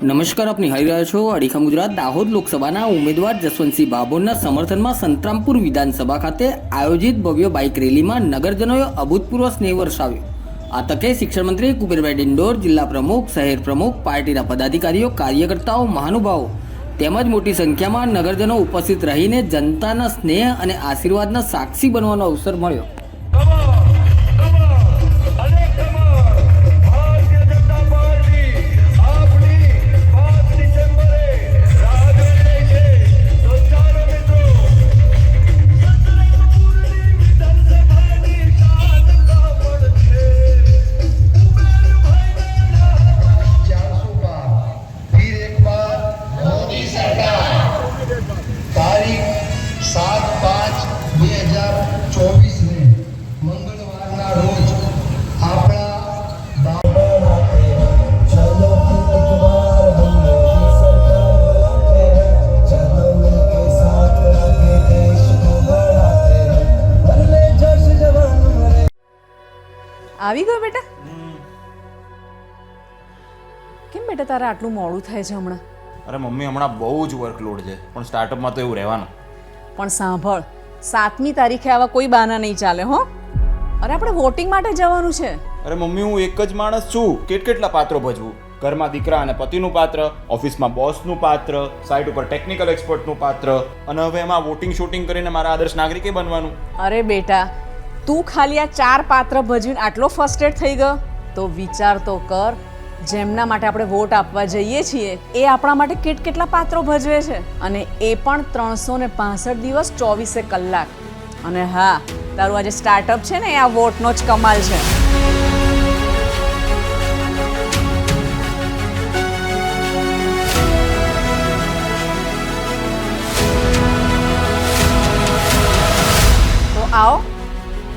નમસ્કાર આપ નિહાળી રહ્યા છો અડીખમ ગુજરાત દાહોદ લોકસભાના ઉમેદવાર જસવંતસિંહ બાબોરના સમર્થનમાં સંતરામપુર વિધાનસભા ખાતે આયોજિત ભવ્ય બાઇક રેલીમાં નગરજનોએ અભૂતપૂર્વ સ્નેહ વરસાવ્યો. આ તકે શિક્ષણ મંત્રી કુબેરભાઈ ડિંડોર, જિલ્લા પ્રમુખ, શહેર પ્રમુખ, પાર્ટીના પદાધિકારીઓ, કાર્યકર્તાઓ, મહાનુભાવો તેમજ મોટી સંખ્યામાં નગરજનો ઉપસ્થિત રહીને જનતાના સ્નેહ અને આશીર્વાદના સાક્ષી બનવાનો અવસર મળ્યો. આવી ગયો બેટા? કેમ બેટા તારે આટલું મોડું થાય છે હમણાં? અરે મમ્મી હમણાં બહુ જ વર્કલોડ છે. પણ સ્ટાર્ટઅપમાં તો એવું રહેવાનું. પણ સાંભળ સાતમી તારીખે આવા કોઈ બહાના નહીં ચાલે હો. અરે આપણે વોટિંગ માટે જવાનું છે. અરે મમ્મી હું એક જ માણસ છું. કેટ કેટલા પાત્રો ભજવું? ઘરમાં દીકરા અને પતિનું પાત્ર ઓફિસમાં બોસનું પાત્ર સાઇટ ઉપર ટેકનિકલ એક્સપર્ટનું પાત્ર અને હવે એમાં વોટિંગ શૂટિંગ કરીને મારા આદર્શ નાગરિકે બનવાનું. અરે બેટા તું ખાલી આ ચાર પાત્ર ભજવીને આટલો ફર્સ્ટેડ થઈ ગયો? તો વિચાર તો કર, જેમના માટે આપણે વોટ આપવા જઈએ છીએ, એ આપણા માટે કેટ કેટલા પાત્રો ભજવે છે? અને એ પણ ત્રણસો ને પાસઠ દિવસ ચોવીસે કલાક. અને હા, તારું આજે સ્ટાર્ટઅપ છે ને, એ આ વોટનો જ કમાલ છે.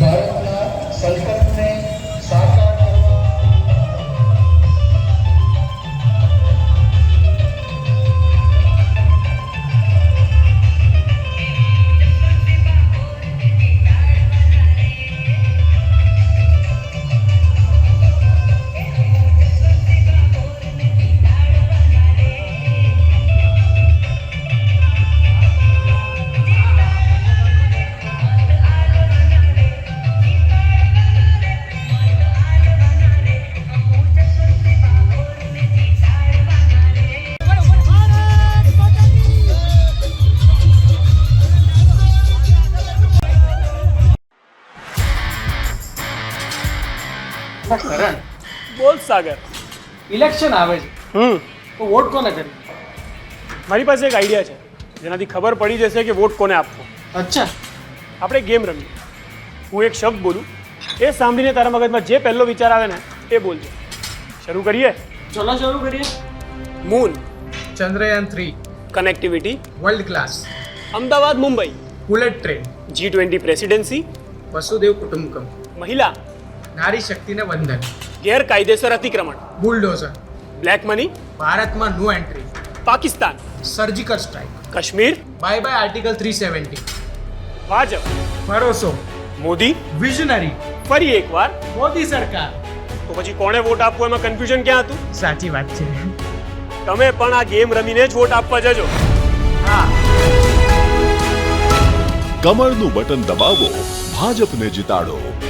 Empire. બોલ સાગર. ઇલેક્શન આવે છે. હમ. તો વોટ કોને કરી? મારી પાસે એક આઈડિયા છે. જેનાથી ખબર પડી જશે કે વોટ કોને આપવો. અચ્છા. આપણે ગેમ રમીએ. હું એક શબ્દ બોલું. એ સાંભળીને તારા મગજમાં જે પહેલો વિચાર આવે ને એ બોલજો. શરૂ કરીએ? ચલો શરૂ કરીએ. Moon Chandrayaan three connectivity world class Ahmedabad Mumbai. Bullet train G twenty presidency Vasudev કુટુંબકમ. મહિલા. નારી શક્તિને વંદન. ગેરકાયદેસર અતિક્રમણ. બુલડોઝર. બ્લેક મની ભારતમાં no entry Pakistan. Surgical strike Kashmir. Bye bye article three seventy Bhajap. ભરોસો. મોદી. વિઝનરી ફરી એકવાર. મોદી સરકાર. તો પછી કોણે વોટ આપવો? એમાં કન્ફ્યુઝન ક્યાં હતું? સાચી વાત છે. તમે પણ આ ગેમ રમીને જ વોટ આપવા જજો. હા. કમળનું બટન દબાવો ભાજપને જીતાડો.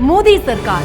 મોદી સરકાર